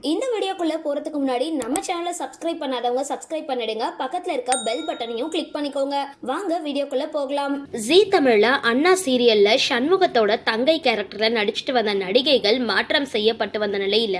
இந்த வீடியோக்குள்ளே போகிறதுக்கு முன்னாடி நம்ம சேனலை சப்ஸ்கிரைப் பண்ணாதவங்க சப்ஸ்கிரைப் பண்ணிடுங்க. பக்கத்தில் இருக்க பெல் பட்டனையும் கிளிக் பண்ணிக்கோங்க. வாங்க வீடியோக்குள்ளே போகலாம். ஜீ தமிழில் அண்ணா சீரியலில் சண்முகத்தோட தங்கை கேரக்டரில் நடிச்சிட்டு வந்த நடிகைகள் மாற்றம் செய்யப்பட்டு வந்த நிலையில்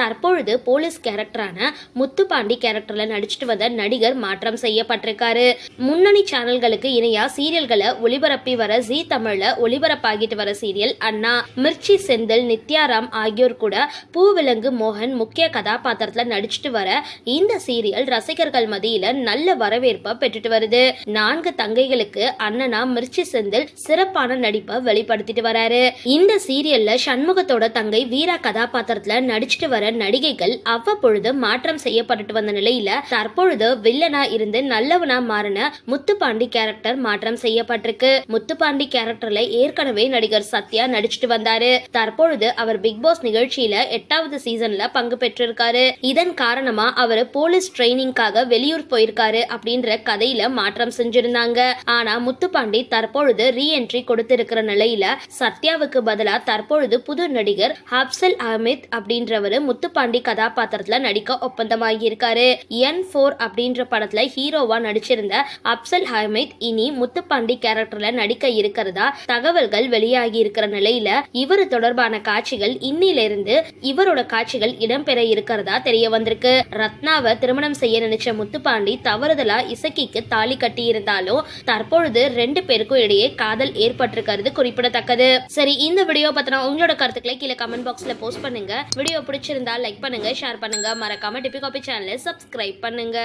தற்பொழுது போலீஸ் கேரக்டரான முத்துப்பாண்டி கேரக்டரில் நடிச்சிட்டு வந்த நடிகர் மாற்றம் செய்யப்பட்டிருக்காரு. முன்னணி சேனல்களுக்கு இணையா சீரியல்களை ஒளிபரப்பி வர ஜீ தமிழில் ஒளிபரப்பாகிட்டு வர சீரியல் அண்ணா. மிர்ச்சி செந்தில் நித்யாராம் ஆகியோர் கூட பூவிலங்கு மோகன் முக்கிய கதா கதாபாத்திரத்துல நடிச்சிட்டு வர இந்த சீரியல் ரசிகர்கள் மத்தியில நல்ல வரவேற்பை பெற்றுட்டு வருது. நான்கு தங்கைகளுக்கு அண்ணனா மிர்ச்சி செந்தில் சிறப்பான நடிப்பை வெளிப்படுத்திட்டு வராரு. இந்த சீரியல்ல சண்முகத்தோட தங்கை வீரா கதாபாத்திரத்துல நடிச்சிட்டு வர நடிகைகள் அவ்வப்பொழுது மாற்றம் செய்யப்பட்டுட்டு வந்த நிலையில தற்பொழுது வில்லனா இருந்து நல்லவனா மாறின முத்துப்பாண்டி கேரக்டர் மாற்றம் செய்யப்பட்டிருக்கு. முத்துப்பாண்டி கேரக்டர்ல ஏற்கனவே நடிகர் சத்யா நடிச்சிட்டு வந்தாரு. தற்பொழுது அவர் பிக் பாஸ் நிகழ்ச்சியில எட்டாவது சீசன்ல பங்கு பெற்றிருக்காரு. இதன் காரணமா அவர் போலீஸ் ட்ரைனிங்காக வெளியூர் போயிருக்காரு அப்படின்ற கதையில மாற்றம் செஞ்சிருந்தாங்க. ஆனா முத்துப்பாண்டி தற்பொழுது ரீஎன்ட்ரி கொடுத்திருக்கிற நிலையில சத்யாவுக்கு பதிலா தற்பொழுது புது நடிகர் ஹப்சல் அஹமித் அப்படின்றவரு முத்துப்பாண்டி கதாபாத்திரத்துல நடிக்க ஒப்பந்தமாகி இருக்காரு என் ஃபோர் அப்படின்ற படத்துல ஹீரோவா நடிச்சிருந்த அப்சல் அஹ்மத் இனி முத்துப்பாண்டி கேரக்டர்ல நடிக்க இருக்கிறதா தகவல்கள் வெளியாகி இருக்கிற நிலையில இவர் தொடர்பான காட்சிகள் இன்னிலிருந்து இவரோட காட்சிகள் இடம்பெற இருக்கிறதா தெரிய வந்திருக்கு. ரத்னாவை திருமணம் செய்ய நினைச்ச முத்துப்பாண்டி தவறுதலா இசக்கிக்கு தாலி கட்டி இருந்தாலும் தற்பொழுது ரெண்டு பேருக்கும் இடையே காதல் ஏற்பட்டிருக்கிறது குறிப்பிடத்தக்கது. சரி இந்த வீடியோ பத்தின உங்களோட கருத்துக்களை கீழே கமெண்ட் பாக்ஸ்ல போஸ்ட் பண்ணுங்க. வீடியோ பிடிச்சிருந்தா லைக் பண்ணுங்க ஷேர் பண்ணுங்க. மறக்காம டிபி காபி சேனலை சப்ஸ்கிரைப் பண்ணுங்க.